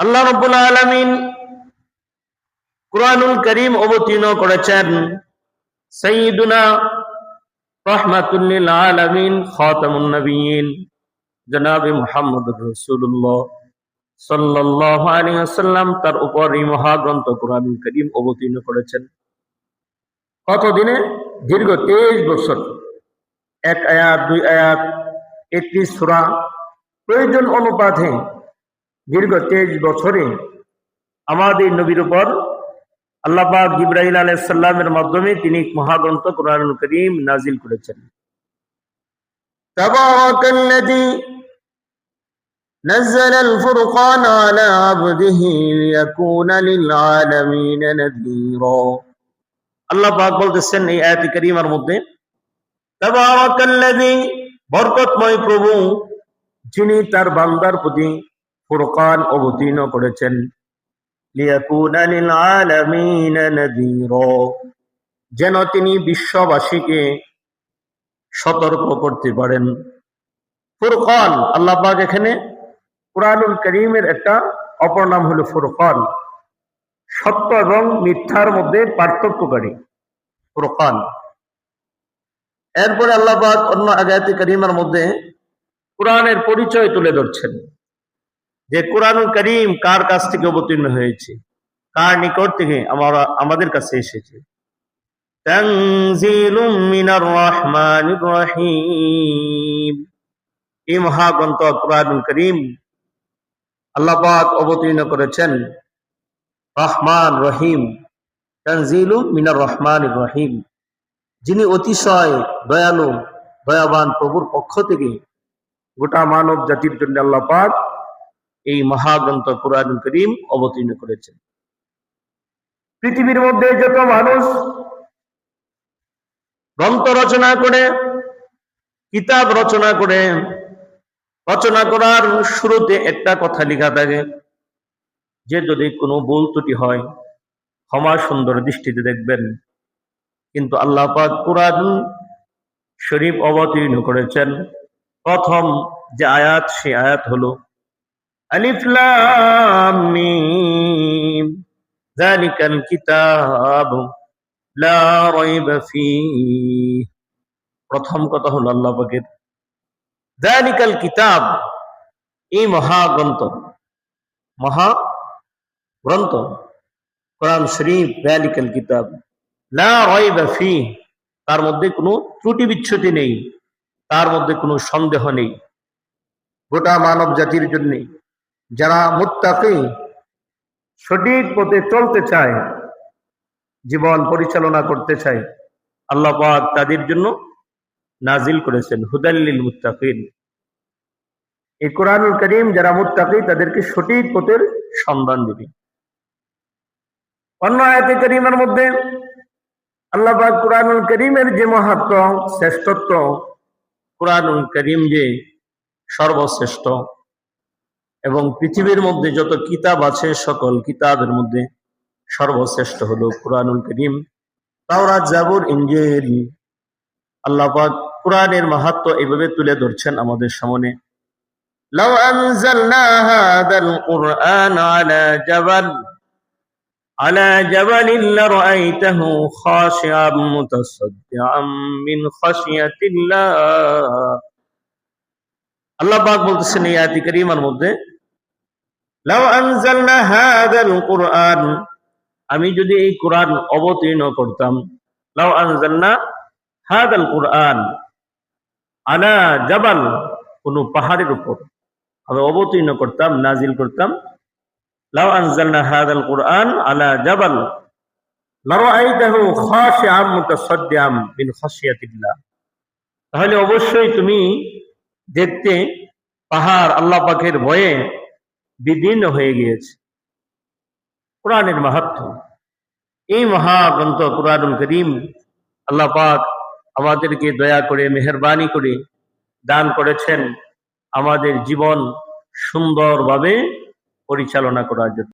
আল্লাহ রব্বুল আলমিন কুরআনুল করিম অবতীর্ণ করেছেন। সঈদুনা রহমাতুল্লিল আলমিন খাতামুন নবীন জনাবি মোহাম্মদ রসুল্লাহ সাল্লাহ আলী আসাল্লাম তার উপর এই মহাগ্রন্থ কোরআনুল করিম অবতীর্ণ করেছেন। কতদিনে? দীর্ঘ তেইশ বছর। এক আয়াত, দুই আয়াত, একটি সুরা। প্রয়োজন অনুপাতে দীর্ঘ তেইশ বছরে আমাদের নবীর উপর আল্লাপাক জিব্রাহিল আলাইসাল্লামের মাধ্যমে তিনি মহাগ্রন্থ কোরআনুল করিম নাজিল করেছেন تبارك الذي نزل الفرقان على عبده ليكون للعالمين نذيرا আল্লাহ পাক বলতেছেন এই আয়াতি করিমার মধ্যে তাবারাকাল্লাযী বরকতময় প্রভু যিনি তার বান্দার প্রতি ফুরকান অবতীর্ণ করেছেন। যেন তিনি বিশ্ববাসীকে সতর্ক করতে পারেন। ফুরকান, আল্লাহ পাক এখানে কুরআনুল করিমের একটা অপর নাম হলো ফুরকান। সত্য এবং মিথ্যার মধ্যে পার্থক্যকারী ফুরকান। এরপরে আল্লাহ পাক অন্য আগায়াতি করিমের মধ্যে কোরআনের পরিচয় তুলে ধরছেন। যে কোরআনুল করিম কার কাছ থেকে অবতীর্ণ হয়েছে? কার নিকট থেকে আমরা আমাদের কাছে এসেছে? এই মহাগ্রন্থ কোরআনুল করিম আল্লাহ পাক অবতীর্ণ করেছেন। রহমান রহিম। তানজিলু মিনার রহমান রহিম। যিনি অতিশয় দয়ালু, দয়াবান, প্রভুর পক্ষ থেকে গোটা মানব জাতির জন্য আল্লাহ পাক এই মহাগ্রন্থ কোরআন করিম অবতীর্ণ করেছেন। পৃথিবীর মধ্যে যত মানুষ গ্রন্থ রচনা করে কিতাব রচনা করে রচনা করার শুরুতে একটা কথা লেখা থাকে যে যদি কোনো ভুল ত্রুটি হয় ক্ষমা সুন্দর দৃষ্টিতে দেখবেন। কিন্তু আল্লাহ পাক কোরআন শরীফ অবতীর্ণ করেছেন। প্রথম যে আয়াত সে আয়াত হলো কিতাব লা প্রথম কথা হলো আল্লাহ পাকের। যালিকাল কিতাব, এই মহাগ্রন্থ মহা গ্রন্থ কোরআন শরীফ, যালিকাল কিতাব, লা তার মধ্যে কোনো ত্রুটি বিচ্ছুতি নেই, তার মধ্যে কোনো সন্দেহ নেই। গোটা মানব জাতির জন্য যারা মুত্তাকি, সঠিক পথে চলতে চায়, জীবন পরিচালনা করতে চায়, আল্লাহ পাক তাদের জন্য নাজিল করেছেন হুদাল্লিল মুত্তাকিন। এই কোরআনুল করিম যারা মুত্তাকি, তাদেরকে সঠিক পথের সন্ধান দিবে। অন্য আয়াতে করিমের মধ্যে আল্লাহ পাক কোরআনুল করিমের যে মাহাত্ম, শ্রেষ্ঠত্ব, কোরআনুল করিম যে সর্বশ্রেষ্ঠ এবং পৃথিবীর মধ্যে যত কিতাব আছে সকল কিতাবের মধ্যে সর্বশ্রেষ্ঠ হলো কোরআনুল করিম তাওরাত জাবুর ইঞ্জিল আল্লাহ পাক কোরআনের মাহাত্ম এভাবে তুলে ধরছেন আমাদের সামনে لو أنزلنا هذا القرآن على جبل على جبل لرأيته خاشعا متصدعا من خشية الله আল্লাহ পাক বলতেছেন এই আয়াতি কারিমার মধ্যে লাউ কুরআন। আমি যদি এই কোরআন অবতীর্ণ করতাম লাউ আনজালনা হাদাল কুরআন। আলা জাবাল, কোন পাহাড়ের উপর। আমি অবতীর্ণ করতাম, নাজিল করতাম। লাউ আনজালনা হাদাল কুরআন আলা জাবাল। তাহলে অবশ্যই তুমি দেখতে পাহাড় আল্লাহ পাকের ভয়ে বিদীর্ণ হয়ে গিয়েছে। কোরআনের মাহাত্ম। এই মহাগ্রন্থ কোরআনুল করিম আল্লাহ পাক আমাদেরকে দয়া করে, মেহরবানি করে দান করেছেন। আমাদের জীবন সুন্দরভাবে পরিচালনা করার জন্য।